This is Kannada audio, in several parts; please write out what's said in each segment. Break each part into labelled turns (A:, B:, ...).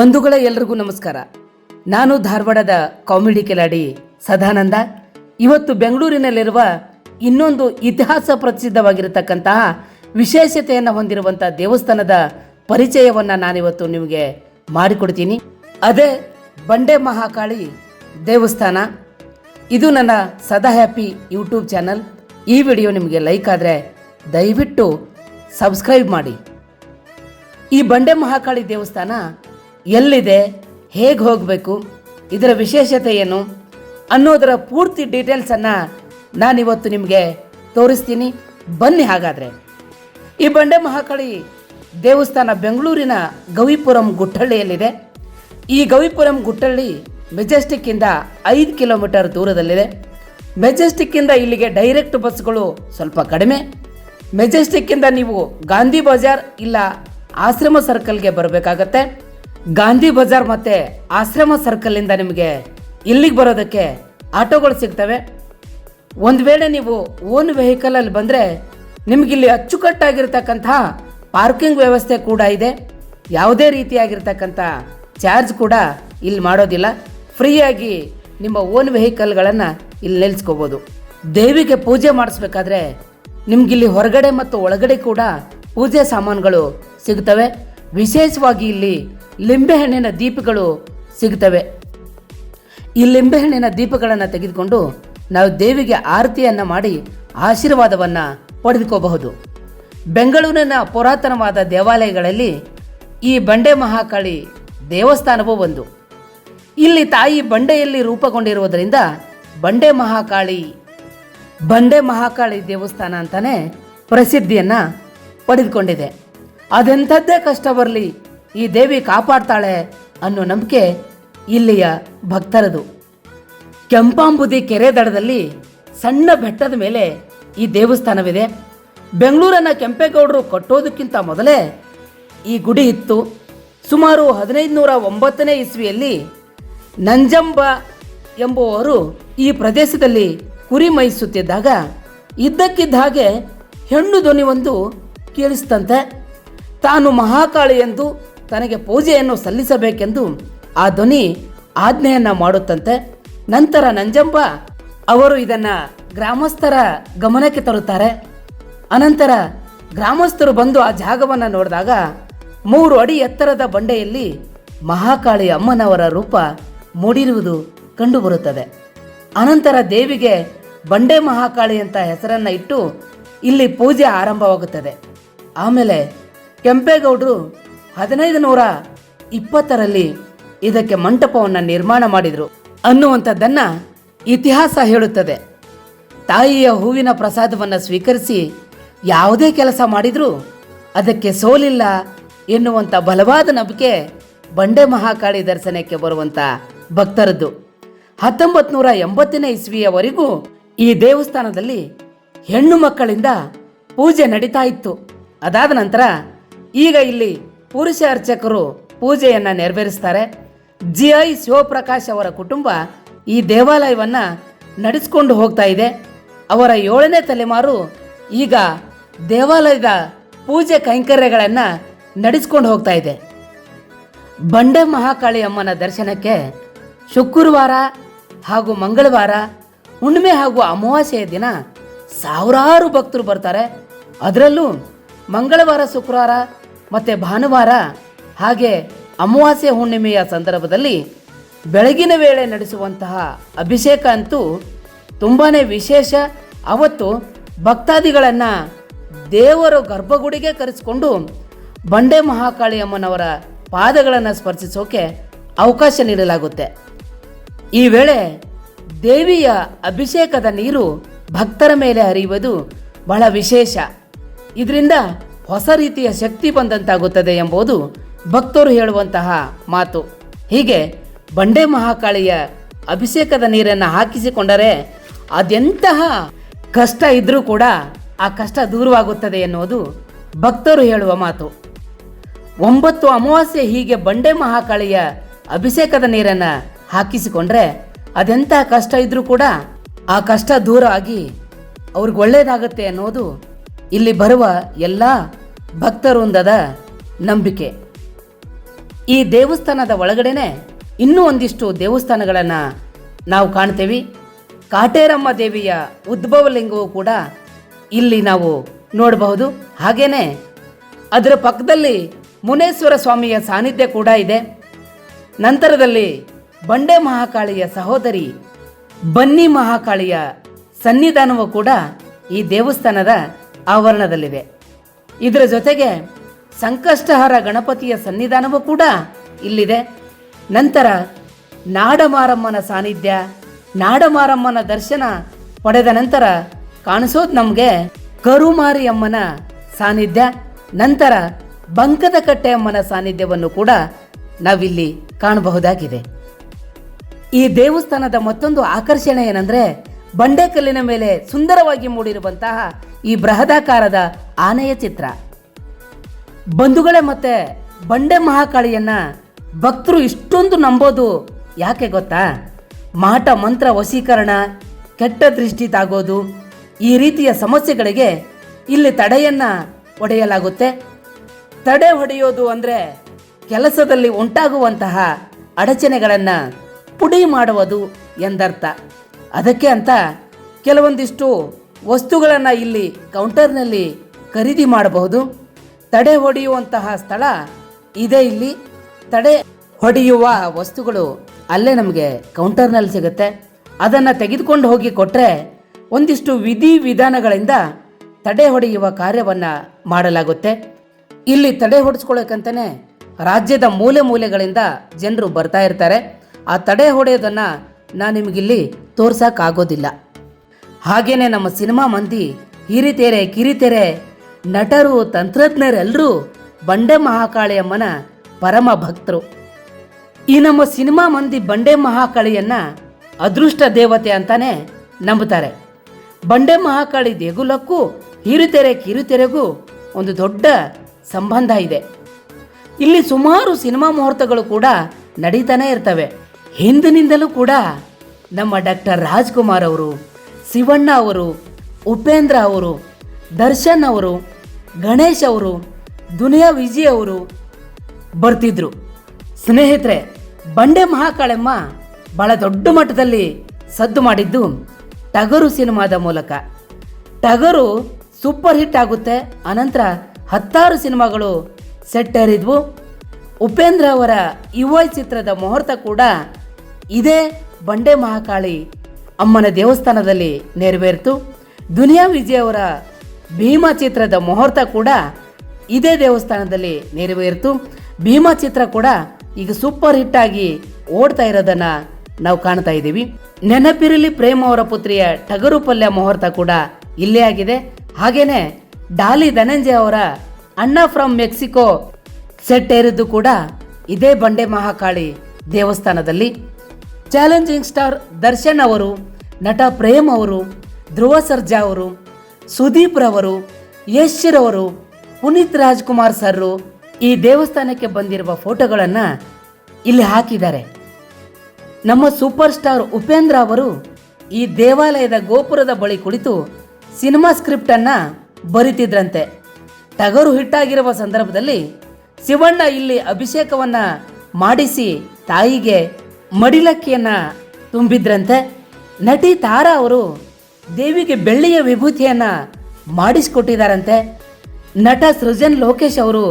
A: ಬಂಧುಗಳ ಎಲ್ರಿಗೂ ನಮಸ್ಕಾರ. ನಾನು ಧಾರವಾಡದ ಕಾಮಿಡಿ ಕಿಲಾಡಿ ಸದಾನಂದ. ಇವತ್ತು ಬೆಂಗಳೂರಿನಲ್ಲಿರುವ ಇನ್ನೊಂದು ಇತಿಹಾಸ ಪ್ರಸಿದ್ಧವಾಗಿರತಕ್ಕಂತಹ ವಿಶೇಷತೆಯನ್ನು ಹೊಂದಿರುವಂಥ ದೇವಸ್ಥಾನದ ಪರಿಚಯವನ್ನು ನಾನಿವತ್ತು ನಿಮಗೆ ಮಾಡಿಕೊಡ್ತೀನಿ. ಅದೇ ಬಂಡೆ ಮಹಾಕಾಳಿ ದೇವಸ್ಥಾನ. ಇದು ನನ್ನ ಸದಾ ಹ್ಯಾಪಿ ಯೂಟ್ಯೂಬ್ ಚಾನಲ್. ಈ ವಿಡಿಯೋ ನಿಮಗೆ ಲೈಕ್ ಆದರೆ ದಯವಿಟ್ಟು ಸಬ್ಸ್ಕ್ರೈಬ್ ಮಾಡಿ. ಈ ಬಂಡೆ ಮಹಾಕಾಳಿ ದೇವಸ್ಥಾನ ಎಲ್ಲಿದೆ? ಹೇಗೆ ಹೋಗಬೇಕು? ಇದರ ವಿಶೇಷತೆ ಏನು? ಅನ್ನೋದರ ಪೂರ್ತಿ ಡೀಟೇಲ್ಸನ್ನು ನಾನಿವತ್ತು ನಿಮಗೆ ತೋರಿಸ್ತೀನಿ. ಬನ್ನಿ ಹಾಗಾದರೆ. ಈ ಬಂಡೆ ಮಹಾಕಳಿ ದೇವಸ್ಥಾನ ಬೆಂಗಳೂರಿನ ಗವಿಪುರಂ ಗುಟ್ಟಳ್ಳಿಯಲ್ಲಿದೆ. ಈ ಗವಿಪುರಂ ಗುಟ್ಟಳ್ಳಿ ಮೆಜೆಸ್ಟಿಕ್ಕಿಂದ ಐದು ಕಿಲೋಮೀಟರ್ ದೂರದಲ್ಲಿದೆ. ಮೆಜೆಸ್ಟಿಕ್ಕಿಂದ ಇಲ್ಲಿಗೆ ಡೈರೆಕ್ಟ್ ಬಸ್ಗಳು ಸ್ವಲ್ಪ ಕಡಿಮೆ. ಮೆಜೆಸ್ಟಿಕ್ಕಿಂದ ನೀವು ಗಾಂಧಿ ಬಜಾರ್ ಇಲ್ಲ ಆಶ್ರಮ ಸರ್ಕಲ್ಗೆ ಬರಬೇಕಾಗತ್ತೆ. ಗಾಂಧಿ ಬಜಾರ್ ಮತ್ತೆ ಆಶ್ರಮ ಸರ್ಕಲ್ನಿಂದ ನಿಮಗೆ ಇಲ್ಲಿಗೆ ಬರೋದಕ್ಕೆ ಆಟೋಗಳು ಸಿಗ್ತವೆ. ಒಂದು ವೇಳೆ ನೀವು ಓನ್ ವೆಹಿಕಲಲ್ಲಿ ಬಂದರೆ ನಿಮಗಿಲ್ಲಿ ಅಚ್ಚುಕಟ್ಟಾಗಿರ್ತಕ್ಕಂತಹ ಪಾರ್ಕಿಂಗ್ ವ್ಯವಸ್ಥೆ ಕೂಡ ಇದೆ. ಯಾವುದೇ ರೀತಿಯಾಗಿರ್ತಕ್ಕಂಥ ಚಾರ್ಜ್ ಕೂಡ ಇಲ್ಲಿ ಮಾಡೋದಿಲ್ಲ. ಫ್ರೀಯಾಗಿ ನಿಮ್ಮ ಓನ್ ವೆಹಿಕಲ್ಗಳನ್ನು ಇಲ್ಲಿ ನಿಲ್ಲಿಸ್ಕೋಬೋದು ದೇವಿಗೆ ಪೂಜೆ ಮಾಡಿಸ್ಬೇಕಾದ್ರೆ ನಿಮ್ಗಿಲ್ಲಿ ಹೊರಗಡೆ ಮತ್ತು ಒಳಗಡೆ ಕೂಡ ಪೂಜೆ ಸಾಮಾನುಗಳು ಸಿಗುತ್ತವೆ ವಿಶೇಷವಾಗಿ ಇಲ್ಲಿ ಲಿಂಬೆಹಣ್ಣಿನ ದೀಪಗಳು ಸಿಗ್ತವೆ. ಈ ಲಿಂಬೆಹಣ್ಣಿನ ದೀಪಗಳನ್ನು ತೆಗೆದುಕೊಂಡು ನಾವು ದೇವಿಗೆ ಆರತಿಯನ್ನು ಮಾಡಿ ಆಶೀರ್ವಾದವನ್ನು ಪಡೆದುಕೋಬಹುದು. ಬೆಂಗಳೂರಿನ ಪುರಾತನವಾದ ದೇವಾಲಯಗಳಲ್ಲಿ ಈ ಬಂಡೆ ಮಹಾಕಾಳಿ ದೇವಸ್ಥಾನವೂ ಒಂದು. ಇಲ್ಲಿ ತಾಯಿ ಬಂಡೆಯಲ್ಲಿ ರೂಪುಗೊಂಡಿರುವುದರಿಂದ ಬಂಡೆ ಮಹಾಕಾಳಿ ಬಂಡೆ ಮಹಾಕಾಳಿ ದೇವಸ್ಥಾನ ಅಂತಲೇ ಪ್ರಸಿದ್ಧಿಯನ್ನ ಪಡೆದುಕೊಂಡಿದೆ. ಅದೆಂಥದ್ದೇ ಕಷ್ಟ ಬರಲಿ ಈ ದೇವಿ ಕಾಪಾಡ್ತಾಳೆ ಅನ್ನೋ ನಂಬಿಕೆ ಇಲ್ಲಿಯ ಭಕ್ತರದು. ಕೆಂಪಾಂಬುದಿ ಕೆರೆ ದಡದಲ್ಲಿ ಸಣ್ಣ ಬೆಟ್ಟದ ಮೇಲೆ ಈ ದೇವಸ್ಥಾನವಿದೆ. ಬೆಂಗಳೂರನ್ನು ಕೆಂಪೇಗೌಡರು ಕಟ್ಟೋದಕ್ಕಿಂತ ಮೊದಲೇ ಈ ಗುಡಿ ಇತ್ತು. ಸುಮಾರು ಹದಿನೈದು ನೂರ ಒಂಬತ್ತನೇ ಇಸ್ವಿಯಲ್ಲಿ ನಂಜಂಬ ಎಂಬುವವರು ಈ ಪ್ರದೇಶದಲ್ಲಿ ಕುರಿ ಮೈಸುತ್ತಿದ್ದಾಗ ಇದ್ದಕ್ಕಿದ್ದ ಹಾಗೆ ಹೆಣ್ಣು ಧ್ವನಿ ಒಂದು ಕೇಳಿಸ್ತಂತೆ. ತಾನು ಮಹಾಕಾಳಿ ಎಂದು ತನಗೆ ಪೂಜೆಯನ್ನು ಸಲ್ಲಿಸಬೇಕೆಂದು ಆ ಧ್ವನಿ ಆಜ್ಞೆಯನ್ನು ಮಾಡುತ್ತಂತೆ. ನಂತರ ನಂಜಂಬ ಅವರು ಇದನ್ನ ಗ್ರಾಮಸ್ಥರ ಗಮನಕ್ಕೆ ತರುತ್ತಾರೆ. ಅನಂತರ ಗ್ರಾಮಸ್ಥರು ಬಂದು ಆ ಜಾಗವನ್ನು ನೋಡಿದಾಗ ಮೂರು ಅಡಿ ಎತ್ತರದ ಬಂಡೆಯಲ್ಲಿ ಮಹಾಕಾಳಿ ಅಮ್ಮನವರ ರೂಪ ಮೂಡಿರುವುದು ಕಂಡುಬರುತ್ತದೆ ಅನಂತರ ದೇವಿಗೆ ಬಂಡೆ ಮಹಾಕಾಳಿ ಅಂತ ಹೆಸರನ್ನ ಇಟ್ಟು ಇಲ್ಲಿ ಪೂಜೆ ಆರಂಭವಾಗುತ್ತದೆ. ಆಮೇಲೆ ಕೆಂಪೇಗೌಡರು ಹದಿನೈದು ನೂರ ಇಪ್ಪತ್ತರಲ್ಲಿ ಇದಕ್ಕೆ ಮಂಟಪವನ್ನು ನಿರ್ಮಾಣ ಮಾಡಿದರು. ಅನ್ನುವಂಥದ್ದನ್ನ ಇತಿಹಾಸ ಹೇಳುತ್ತದೆ. ತಾಯಿಯ ಹೂವಿನ ಪ್ರಸಾದವನ್ನು ಸ್ವೀಕರಿಸಿ ಯಾವುದೇ ಕೆಲಸ ಮಾಡಿದರೂ ಅದಕ್ಕೆ ಸೋಲಿಲ್ಲ ಎನ್ನುವಂಥ ಬಲವಾದ ನಂಬಿಕೆ ಬಂಡೆ ಮಹಾಕಾಳಿ ದರ್ಶನಕ್ಕೆ ಬರುವಂಥ ಭಕ್ತರದ್ದು. ಹತ್ತೊಂಬತ್ತು ನೂರ ಎಂಬತ್ತನೇ ಇಸ್ವಿಯವರೆಗೂ ಈ ದೇವಸ್ಥಾನದಲ್ಲಿ ಹೆಣ್ಣು ಮಕ್ಕಳಿಂದ ಪೂಜೆ ನಡೀತಾ ಇತ್ತು. ಅದಾದ ನಂತರ ಈಗ ಇಲ್ಲಿ ಪುರುಷ ಅರ್ಚಕರು ಪೂಜೆಯನ್ನು ನೆರವೇರಿಸ್ತಾರೆ. ಜಿ ಐ ಶಿವಪ್ರಕಾಶ್ ಅವರ ಕುಟುಂಬ ಈ ದೇವಾಲಯವನ್ನ ನಡೆಸಿಕೊಂಡು ಹೋಗ್ತಾ ಇದೆ. ಅವರ ಏಳನೇ ತಲೆಮಾರು ಈಗ ದೇವಾಲಯದ ಪೂಜೆ ಕೈಂಕರ್ಯಗಳನ್ನು ನಡೆಸ್ಕೊಂಡು ಹೋಗ್ತಾ ಇದೆ. ಬಂಡೆ ಮಹಾಕಾಳಿ ಅಮ್ಮನ ದರ್ಶನಕ್ಕೆ ಶುಕ್ರವಾರ ಹಾಗೂ ಮಂಗಳವಾರ, ಹುಣ್ಣಿಮೆ ಹಾಗೂ ಅಮಾವಾಸ್ಯೆಯ ದಿನ ಸಾವಿರಾರು ಭಕ್ತರು ಬರ್ತಾರೆ. ಅದರಲ್ಲೂ ಮಂಗಳವಾರ, ಶುಕ್ರವಾರ ಮತ್ತು ಭಾನುವಾರ ಹಾಗೆ ಅಮಾವಾಸ್ಯೆ ಹುಣ್ಣಿಮೆಯ ಸಂದರ್ಭದಲ್ಲಿ ಬೆಳಗಿನ ವೇಳೆ ನಡೆಸುವಂತಹ ಅಭಿಷೇಕ ಅಂತೂ ತುಂಬಾ ವಿಶೇಷ. ಅವತ್ತು ಭಕ್ತಾದಿಗಳನ್ನು ದೇವರ ಗರ್ಭಗುಡಿಗೆ ಕರೆಸಿಕೊಂಡು ಬಂಡೆ ಮಹಾಕಾಳಿ ಅಮ್ಮನವರ ಪಾದಗಳನ್ನು ಸ್ಪರ್ಶಿಸೋಕೆ ಅವಕಾಶ ನೀಡಲಾಗುತ್ತೆ. ಈ ವೇಳೆ ದೇವಿಯ ಅಭಿಷೇಕದ ನೀರು ಭಕ್ತರ ಮೇಲೆ ಹರಿಯುವುದು ಬಹಳ ವಿಶೇಷ. ಇದರಿಂದ ಹೊಸ ರೀತಿಯ ಶಕ್ತಿ ಬಂದಂತಾಗುತ್ತದೆ ಎಂಬುದು ಭಕ್ತರು ಹೇಳುವಂತಹ ಮಾತು. ಹೀಗೆ ಬಂಡೆ ಮಹಾಕಾಳಿಯ ಅಭಿಷೇಕದ ನೀರನ್ನು ಹಾಕಿಸಿಕೊಂಡರೆ ಅದೆಂತಹ ಕಷ್ಟ ಇದ್ದರೂ ಕೂಡ ಆ ಕಷ್ಟ ದೂರವಾಗುತ್ತದೆ ಎನ್ನುವುದು ಭಕ್ತರು ಹೇಳುವ ಮಾತು. ಒಂಬತ್ತು ಅಮಾವಾಸ್ಯೆ ಹೀಗೆ ಬಂಡೆ ಮಹಾಕಾಳಿಯ ಅಭಿಷೇಕದ ನೀರನ್ನು ಹಾಕಿಸಿಕೊಂಡ್ರೆ ಅದೆಂತಹ ಕಷ್ಟ ಇದ್ದರೂ ಕೂಡ ಆ ಕಷ್ಟ ದೂರ ಆಗಿ ಅವ್ರಿಗೆ ಒಳ್ಳೆಯದಾಗುತ್ತೆ ಅನ್ನೋದು ಇಲ್ಲಿ ಬರುವ ಎಲ್ಲ ಭಕ್ತವೃಂದದ ನಂಬಿಕೆ. ಈ ದೇವಸ್ಥಾನದ ಒಳಗಡೆನೆ ಇನ್ನೂ ಒಂದಿಷ್ಟು ದೇವಸ್ಥಾನಗಳನ್ನು ನಾವು ಕಾಣ್ತೇವೆ. ಕಾಟೇರಮ್ಮ ದೇವಿಯ ಉದ್ಭವ ಲಿಂಗವು ಕೂಡ ಇಲ್ಲಿ ನಾವು ನೋಡಬಹುದು. ಹಾಗೇನೆ ಅದರ ಪಕ್ಕದಲ್ಲಿ ಮುನೇಶ್ವರ ಸ್ವಾಮಿಯ ಸಾನ್ನಿಧ್ಯ ಕೂಡ ಇದೆ. ನಂತರದಲ್ಲಿ ಬಂಡೆ ಮಹಾಕಾಳಿಯ ಸಹೋದರಿ ಬನ್ನಿ ಮಹಾಕಾಳಿಯ ಸನ್ನಿಧಾನವು ಕೂಡ ಈ ದೇವಸ್ಥಾನದ ಆವರಣದಲ್ಲಿದೆ ಇದರ ಜೊತೆಗೆ ಸಂಕಷ್ಟಹರ ಗಣಪತಿಯ ಸನ್ನಿಧಾನವೂ ಕೂಡ ಇಲ್ಲಿದೆ. ನಂತರ ನಾಡಮಾರಮ್ಮನ ಸಾನ್ನಿಧ್ಯ, ನಾಡಮಾರಮ್ಮನ ದರ್ಶನ ಪಡೆದ ನಂತರ ಕಾಣಿಸೋದು ನಮಗೆ ಕರುಮಾರಿಯಮ್ಮನ ಸಾನ್ನಿಧ್ಯ, ನಂತರ ಬಂಕದ ಕಟ್ಟೆಯಮ್ಮನ ಸಾನ್ನಿಧ್ಯವನ್ನು ಕೂಡ ನಾವಿಲ್ಲಿ ಕಾಣಬಹುದಾಗಿದೆ. ಈ ದೇವಸ್ಥಾನದ ಮತ್ತೊಂದು ಆಕರ್ಷಣೆ ಏನಂದ್ರೆ ಬಂಡೆಕಲ್ಲಿನ ಮೇಲೆ ಸುಂದರವಾಗಿ ಮೂಡಿರುವಂತಹ ಈ ಬೃಹದಾಕಾರದ ಆನೆಯ ಚಿತ್ರ. ಬಂಧುಗಳೇ ಮತ್ತೆ ಬಂಡೆ ಮಹಾಕಾಳಿಯನ್ನ ಭಕ್ತರು ಇಷ್ಟೊಂದು ನಂಬೋದು. ಯಾಕೆ ಗೊತ್ತಾ? ಮಾಟ ಮಂತ್ರ ವಶೀಕರಣ, ಕೆಟ್ಟ ದೃಷ್ಟಿ ತಾಗೋದು, ಈ ರೀತಿಯ ಸಮಸ್ಯೆಗಳಿಗೆ ಇಲ್ಲಿ ತಡೆಯನ್ನ ಒಡೆಯಲಾಗುತ್ತೆ. ತಡೆ ಹೊಡೆಯೋದು ಅಂದರೆ ಕೆಲಸದಲ್ಲಿ ಉಂಟಾಗುವಂತಹ ಅಡಚಣೆಗಳನ್ನು ಪುಡಿ ಮಾಡುವುದು ಎಂದರ್ಥ. ಅದಕ್ಕೆ ಅಂತ ಕೆಲವೊಂದಿಷ್ಟು ವಸ್ತುಗಳನ್ನು ಇಲ್ಲಿ ಕೌಂಟರ್ನಲ್ಲಿ ಖರೀದಿ ಮಾಡಬಹುದು. ತಡೆ ಹೊಡೆಯುವಂತಹ ಸ್ಥಳ ಇದೆ ಇಲ್ಲಿ. ತಡೆ ಹೊಡೆಯುವ ವಸ್ತುಗಳು ಅಲ್ಲೇ ನಮಗೆ ಕೌಂಟರ್ನಲ್ಲಿ ಸಿಗುತ್ತೆ. ಅದನ್ನು ತೆಗೆದುಕೊಂಡು ಹೋಗಿ ಕೊಟ್ಟರೆ ಒಂದಿಷ್ಟು ವಿಧಿ ವಿಧಾನಗಳಿಂದ ತಡೆ ಹೊಡೆಯುವ ಕಾರ್ಯವನ್ನು ಮಾಡಲಾಗುತ್ತೆ. ಇಲ್ಲಿ ತಡೆ ಹೊಡೆಸ್ಕೊಳ್ಳೋಕ್ಕಂತಲೇ ರಾಜ್ಯದ ಮೂಲೆ ಮೂಲೆಗಳಿಂದ ಜನರು ಬರ್ತಾ ಇರ್ತಾರೆ. ಆ ತಡೆ ಹೊಡೆಯೋದನ್ನು ನಾನು ನಿಮಗಿಲ್ಲಿ ತೋರ್ಸೋಕ್ಕಾಗೋದಿಲ್ಲ ಹಾಗೆಯೇ ನಮ್ಮ ಸಿನಿಮಾ ಮಂದಿ ಹಿರಿತೆರೆ ಕಿರಿತೆರೆ ನಟರು ತಂತ್ರಜ್ಞರೆಲ್ಲರೂ ಬಂಡೆ ಮಹಾಕಾಳಿಯಮ್ಮನ ಪರಮ ಭಕ್ತರು. ಈ ನಮ್ಮ ಸಿನಿಮಾ ಮಂದಿ ಬಂಡೆ ಮಹಾಕಾಳಿಯನ್ನ ಅದೃಷ್ಟ ದೇವತೆ ಅಂತಾನೆ ನಂಬುತ್ತಾರೆ. ಬಂಡೆ ಮಹಾಕಾಳಿ ದೇಗುಲಕ್ಕೂ, ಹಿರುತೆರೆ ಕಿರುತೆರೆಗೂ ಒಂದು ದೊಡ್ಡ ಸಂಬಂಧ ಇದೆ. ಇಲ್ಲಿ ಸುಮಾರು ಸಿನಿಮಾ ಮುಹೂರ್ತಗಳು ಕೂಡ ನಡೀತಾನೆ ಇರ್ತವೆ. ಹಿಂದಿನಿಂದಲೂ ಕೂಡ ನಮ್ಮ ಡಾಕ್ಟರ್ ರಾಜ್ಕುಮಾರ್ ಅವರು, ಶಿವಣ್ಣ ಅವರು, ಉಪೇಂದ್ರ ಅವರು ದರ್ಶನ್ ಅವರು, ಗಣೇಶ್ ಅವರು, ದುನಿಯಾ ವಿಜಯ್ ಅವರು ಬರ್ತಿದ್ರು. ಸ್ನೇಹಿತರೆ, ಬಂಡೆ ಮಹಾಕಾಳಮ್ಮ ಬಹಳ ದೊಡ್ಡ ಮಟ್ಟದಲ್ಲಿ ಸದ್ದು ಮಾಡಿದ್ದು ಟಗರು ಸಿನಿಮಾದ ಮೂಲಕ. ಟಗರು ಸೂಪರ್ ಹಿಟ್ ಆಗುತ್ತೆ, ಅನಂತರ ಹತ್ತಾರು ಸಿನಿಮಾಗಳು ಸೆಟ್ ಏರಿದ್ವು. ಉಪೇಂದ್ರ ಅವರ ಯುವ ಚಿತ್ರದ ಮುಹೂರ್ತ ಕೂಡ ಇದೇ ಬಂಡೆ ಮಹಾಕಾಳಿ ಅಮ್ಮನ ದೇವಸ್ಥಾನದಲ್ಲಿ ನೆರವೇರಿತು. ದುನಿಯಾ ವಿಜಯ್ ಅವರ ಭೀಮಾ ಚಿತ್ರದ ಮುಹೂರ್ತ ಕೂಡ ಇದೇ ದೇವಸ್ಥಾನದಲ್ಲಿ ನೆರವೇರಿತು. ಭೀಮ ಚಿತ್ರ ಕೂಡ ಈಗ ಸೂಪರ್ ಹಿಟ್ ಆಗಿ ಓಡ್ತಾ ಇರೋದನ್ನ ನಾವು ಕಾಣ್ತಾ ಇದ್ದೀವಿ. ನೆನಪಿರಲಿ ಪ್ರೇಮ್ ಅವರ ಪುತ್ರಿಯ ಟಗರು ಪಲ್ಯ ಮುಹೂರ್ತ ಕೂಡ ಇಲ್ಲೇ ಆಗಿದೆ. ಹಾಗೇನೆ ಡಾಲಿ ಧನಂಜಯ ಅವರ ಅಣ್ಣ ಫ್ರಮ್ ಮೆಕ್ಸಿಕೋ ಸೆಟ್ ಏರಿದ್ದು ಕೂಡ ಇದೇ ಬಂಡೆ ಮಹಾಕಾಳಿ ದೇವಸ್ಥಾನದಲ್ಲಿ. ಚಾಲೆಂಜಿಂಗ್ ಸ್ಟಾರ್ ದರ್ಶನ್ ಅವರು, ನಟ ಪ್ರೇಮ್ ಅವರು, ಧ್ರುವ ಸರ್ಜಾ ಅವರು ಸುದೀಪ್ ರವರು, ಯಶ್ ರವರು, ಪುನೀತ್ ರಾಜ್ಕುಮಾರ್ ಸರ್ರು ಈ ದೇವಸ್ಥಾನಕ್ಕೆ ಬಂದಿರುವ ಫೋಟೋಗಳನ್ನು ಇಲ್ಲಿ ಹಾಕಿದ್ದಾರೆ. ನಮ್ಮ ಸೂಪರ್ ಸ್ಟಾರ್ ಉಪೇಂದ್ರ ಅವರು ಈ ದೇವಾಲಯದ ಗೋಪುರದ ಬಳಿ ಕುಳಿತು ಸಿನಿಮಾ ಸ್ಕ್ರಿಪ್ಟ್ ಅನ್ನ ಬರಿತಿದ್ರಂತೆ. ಟಗರು ಹಿಟ್ಟಾಗಿರುವ ಸಂದರ್ಭದಲ್ಲಿ ಶಿವಣ್ಣ ಇಲ್ಲಿ ಅಭಿಷೇಕವನ್ನ ಮಾಡಿಸಿ ತಾಯಿಗೆ ಮಡಿಲಕ್ಕಿಯನ್ನ ತುಂಬಿದ್ರಂತೆ. ನಟಿ ತಾರಾ ಅವರು ದೇವಿಗೆ ಬೆಳ್ಳಿಯ ವಿಭೂತಿಯನ್ನು ಮಾಡಿಸಿಕೊಟ್ಟಿದ್ದಾರಂತೆ. ನಟ ಸೃಜನ್ ಲೋಕೇಶ್ ಅವರು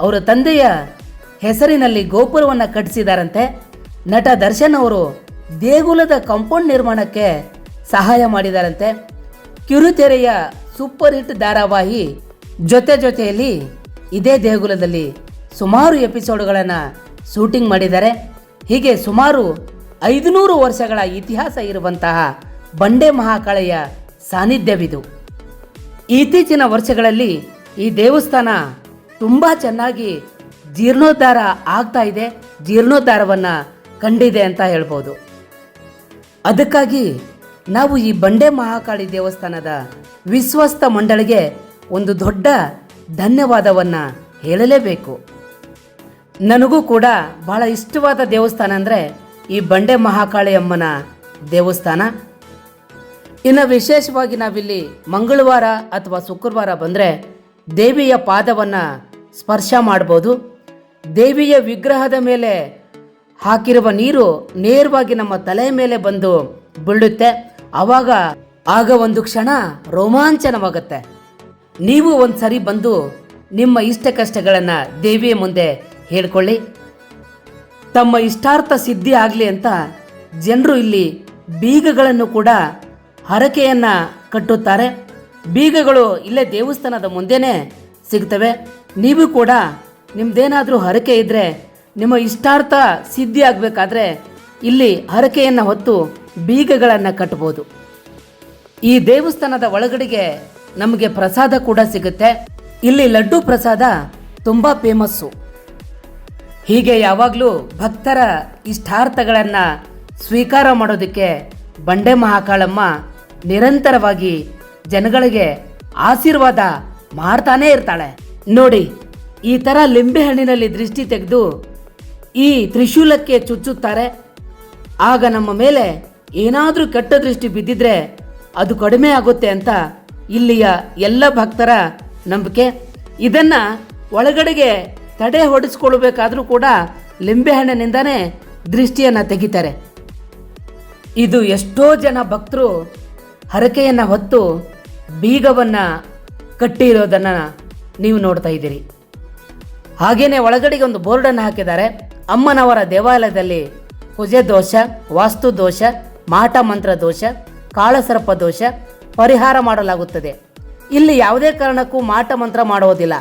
A: ಅವರ ತಂದೆಯ ಹೆಸರಿನಲ್ಲಿ ಗೋಪುರವನ್ನು ಕಟ್ಟಿಸಿದಾರಂತೆ ನಟ ದರ್ಶನ್ ಅವರು ದೇಗುಲದ ಕಾಂಪೌಂಡ್ ನಿರ್ಮಾಣಕ್ಕೆ ಸಹಾಯ ಮಾಡಿದಾರಂತೆ ಕಿರುತೆರೆಯ ಸೂಪರ್ ಹಿಟ್ ಧಾರಾವಾಹಿ ಜೊತೆ ಜೊತೆಯಲ್ಲಿ ಇದೇ ದೇಗುಲದಲ್ಲಿ ಸುಮಾರು ಎಪಿಸೋಡ್ಗಳನ್ನು ಶೂಟಿಂಗ್ ಮಾಡಿದ್ದಾರೆ. ಹೀಗೆ ಸುಮಾರು ಐದುನೂರು ವರ್ಷಗಳ ಇತಿಹಾಸ ಇರುವಂತಹ ಬಂಡೆ ಮಹಾಕಾಳೆಯ ಸಾನ್ನಿಧ್ಯವಿದು. ಇತ್ತೀಚಿನ ವರ್ಷಗಳಲ್ಲಿ ಈ ದೇವಸ್ಥಾನ ತುಂಬ ಚೆನ್ನಾಗಿ ಜೀರ್ಣೋದ್ಧಾರ ಆಗ್ತಾ ಇದೆ, ಜೀರ್ಣೋದ್ಧಾರವನ್ನು ಕಂಡಿದೆ ಅಂತ ಹೇಳ್ಬೋದು. ಅದಕ್ಕಾಗಿ ನಾವು ಈ ಬಂಡೆ ಮಹಾಕಾಳಿ ದೇವಸ್ಥಾನದ ವಿಶ್ವಸ್ತ ಮಂಡಳಿಗೆ ಒಂದು ದೊಡ್ಡ ಧನ್ಯವಾದವನ್ನು ಹೇಳಲೇಬೇಕು. ನನಗೂ ಕೂಡ ಬಹಳ ಇಷ್ಟವಾದ ದೇವಸ್ಥಾನ ಅಂದರೆ ಈ ಬಂಡೆ ಮಹಾಕಾಳಿ ಅಮ್ಮನ ದೇವಸ್ಥಾನ. ಇನ್ನು ವಿಶೇಷವಾಗಿ ನಾವಿಲ್ಲಿ ಮಂಗಳವಾರ ಅಥವಾ ಶುಕ್ರವಾರ ಬಂದರೆ ದೇವಿಯ ಪಾದವನ್ನು ಸ್ಪರ್ಶ ಮಾಡ್ಬೋದು. ದೇವಿಯ ವಿಗ್ರಹದ ಮೇಲೆ ಹಾಕಿರುವ ನೀರು ನೇರವಾಗಿ ನಮ್ಮ ತಲೆಯ ಮೇಲೆ ಬಂದು ಬೀಳುತ್ತೆ. ಆವಾಗ ಆಗ ಒಂದು ಕ್ಷಣ ರೋಮಾಂಚನವಾಗುತ್ತೆ. ನೀವು ಒಂದು ಸರಿ ಬಂದು ನಿಮ್ಮ ಇಷ್ಟ ಕಷ್ಟಗಳನ್ನು ದೇವಿಯ ಮುಂದೆ ಹೇಳ್ಕೊಳ್ಳಿ. ತಮ್ಮ ಇಷ್ಟಾರ್ಥ ಸಿದ್ಧಿ ಆಗಲಿ ಅಂತ ಜನರು ಇಲ್ಲಿ ಬೀಗಗಳನ್ನು ಕೂಡ ಹರಕೆಯನ್ನ ಕಟ್ಟುತ್ತಾರೆ. ಬೀಗಗಳು ಇಲ್ಲೇ ದೇವಸ್ಥಾನದ ಮುಂದೆನೇ ಸಿಗ್ತವೆ. ನೀವು ಕೂಡ ನಿಮ್ಮದೇನಾದರೂ ಹರಕೆ ಇದ್ದರೆ ನಿಮ್ಮ ಇಷ್ಟಾರ್ಥ ಸಿದ್ಧಿ ಆಗಬೇಕಾದ್ರೆ ಇಲ್ಲಿ ಹರಕೆಯನ್ನು ಹೊತ್ತು ಬೀಗಗಳನ್ನು ಕಟ್ಬೋದು. ಈ ದೇವಸ್ಥಾನದ ಒಳಗಡೆಗೆ ನಮಗೆ ಪ್ರಸಾದ ಕೂಡ ಸಿಗುತ್ತೆ. ಇಲ್ಲಿ ಲಡ್ಡು ಪ್ರಸಾದ ತುಂಬ ಫೇಮಸ್ಸು. ಹೀಗೆ ಯಾವಾಗಲೂ ಭಕ್ತರ ಇಷ್ಟಾರ್ಥಗಳನ್ನು ಸ್ವೀಕಾರ ಮಾಡೋದಕ್ಕೆ ಬಂಡೆ ಮಹಾಕಾಳಮ್ಮ ನಿರಂತರವಾಗಿ ಜನಗಳಿಗೆ ಆಶೀರ್ವಾದ ಮಾಡ್ತಾನೇ ಇರ್ತಾಳೆ. ನೋಡಿ, ಈ ಥರ ಲಿಂಬೆ ಹಣ್ಣಿನಲ್ಲಿ ದೃಷ್ಟಿ ತೆಗೆದು ಈ ತ್ರಿಶೂಲಕ್ಕೆ ಚುಚ್ಚುತ್ತಾರೆ. ಆಗ ನಮ್ಮ ಮೇಲೆ ಏನಾದರೂ ಕೆಟ್ಟ ದೃಷ್ಟಿ ಬಿದ್ದಿದ್ರೆ ಅದು ಕಡಿಮೆ ಆಗುತ್ತೆ ಅಂತ ಇಲ್ಲಿಯ ಎಲ್ಲ ಭಕ್ತರ ನಂಬಿಕೆ. ಇದನ್ನ ಒಳಗಡೆಗೆ ತಡೆ ಹೊಡೆಸ್ಕೊಳ್ಬೇಕಾದ್ರೂ ಕೂಡ ಲಿಂಬೆಹಣ್ಣಿನಿಂದನೇ ದೃಷ್ಟಿಯನ್ನ ತೆಗಿತಾರೆ. ಇದು ಎಷ್ಟೋ ಜನ ಭಕ್ತರು ಹರಕೆಯನ್ನ ಹೊತ್ತು ಬೀಗವನ್ನು ಕಟ್ಟಿರೋದನ್ನು ನೀವು ನೋಡ್ತಾ ಇದ್ದೀರಿ. ಹಾಗೇನೆ ಒಳಗಡೆಗೆ ಒಂದು ಬೋರ್ಡನ್ನು ಹಾಕಿದ್ದಾರೆ. ಅಮ್ಮನವರ ದೇವಾಲಯದಲ್ಲಿ ಕುಜೆ ದೋಷ, ವಾಸ್ತು ದೋಷ, ಮಾಟ ಮಂತ್ರ ದೋಷ, ಕಾಳಸರ್ಪ ದೋಷ ಪರಿಹಾರ ಮಾಡಲಾಗುತ್ತದೆ. ಇಲ್ಲಿ ಯಾವುದೇ ಕಾರಣಕ್ಕೂ ಮಾಟ ಮಂತ್ರ ಮಾಡುವುದಿಲ್ಲ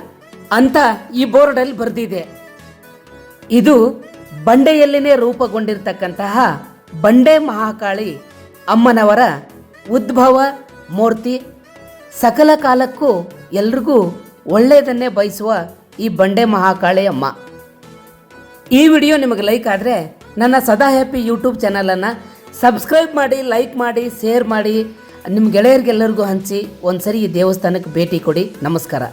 A: ಅಂತ ಈ ಬೋರ್ಡಲ್ಲಿ ಬರೆದಿದೆ. ಇದು ಬಂಡೆಯಲ್ಲಿನೇ ರೂಪುಗೊಂಡಿರ್ತಕ್ಕಂತಹ ಬಂಡೆ ಮಹಾಕಾಳಿ ಅಮ್ಮನವರ ಉದ್ಭವ, ಮೂರ್ತಿ ಸಕಲ ಕಾಲಕ್ಕೂ ಎಲ್ರಿಗೂ ಒಳ್ಳೆಯದನ್ನೇ ಬಯಸುವ ಈ ಬಂಡೆ ಮಹಾಕಾಳಿ ಅಮ್ಮ ಈ ವಿಡಿಯೋ ನಿಮಗೆ ಲೈಕ್ ಆದರೆ ನನ್ನ ಸದಾ ಹ್ಯಾಪಿ ಯೂಟ್ಯೂಬ್ ಚಾನಲನ್ನು ಸಬ್ಸ್ಕ್ರೈಬ್ ಮಾಡಿ, ಲೈಕ್ ಮಾಡಿ, ಶೇರ್ ಮಾಡಿ. ನಿಮ್ಮ ಗೆಳೆಯರಿಗೆಲ್ಲರಿಗೂ ಹಂಚಿ ಒಂದ್ಸರಿ ಈ ದೇವಸ್ಥಾನಕ್ಕೆ ಭೇಟಿ ಕೊಡಿ. ನಮಸ್ಕಾರ.